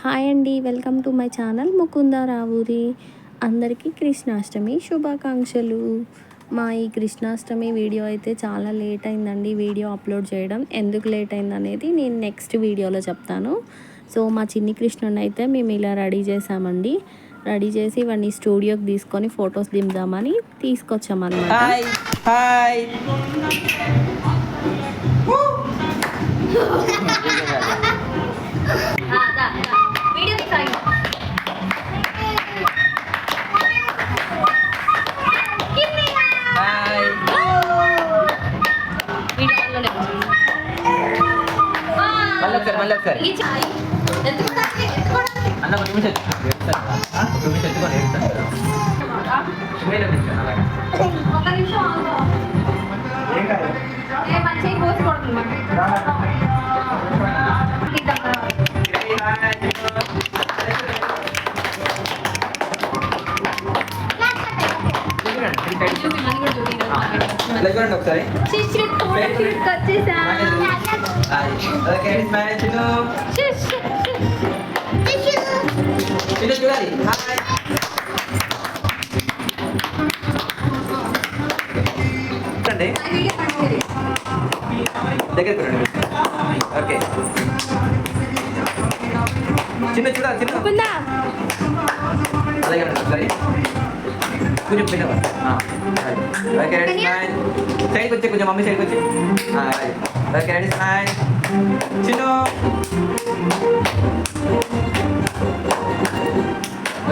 Hi అండి welcome to my channel Mukunda Raavuri. అందరికీ కృష్ణాష్టమి శుభాకాంక్షలు. మా ఈ కృష్ణాష్టమి వీడియో అయితే చాలా లేట్ అయిందండి వీడియో అప్లోడ్ చేయడం. ఎందుకు లేట్ అయింది అనేది నేను నెక్స్ట్ వీడియోలో చెప్తాను. సో మా చిన్ని కృష్ణుని అయితే మేము ఇలా రెడీ చేసామండి. రెడీ చేసి ఇవన్నీ స్టూడియోకి తీసుకొని ఫొటోస్ దిందామని తీసుకొచ్చామన్నమాట. Hi hi. మళ్ళీ ఒకసారి మళ్ళీ ఒకసారి అన్న ఒక నిమిషం ఎత్తుతాను. ఆ? లెగ్గండి ఒకసారి. చూడాలి. దగ్గరికి రండి ఓకే. చిన్న చూడాలి చిన్న. అలాగే ఉండండి ఒకసారి కొంచెం పిల్లవా ఓకే రెడీ స్మైల్ సైడ్కి వచ్చి కొంచెం మమ్మీ సైడ్కి వచ్చి okay ready smile Chinnu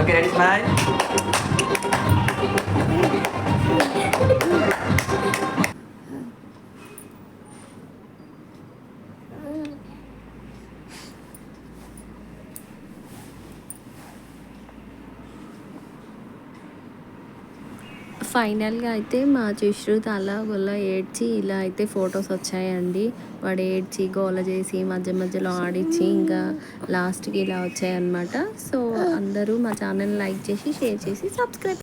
okay ready smile ఫైనల్గా అయితే మా చిశ్రుత్ అలా గొల్ల ఏడ్చి ఇలా అయితే ఫొటోస్ వచ్చాయండి. వాడు ఏడ్చి గోల చేసి మధ్య మధ్యలో ఆడిచ్చి ఇంకా లాస్ట్కి ఇలా వచ్చాయన్నమాట. సో అందరూ మా ఛానల్ లైక్ చేసి షేర్ చేసి సబ్స్క్రైబ్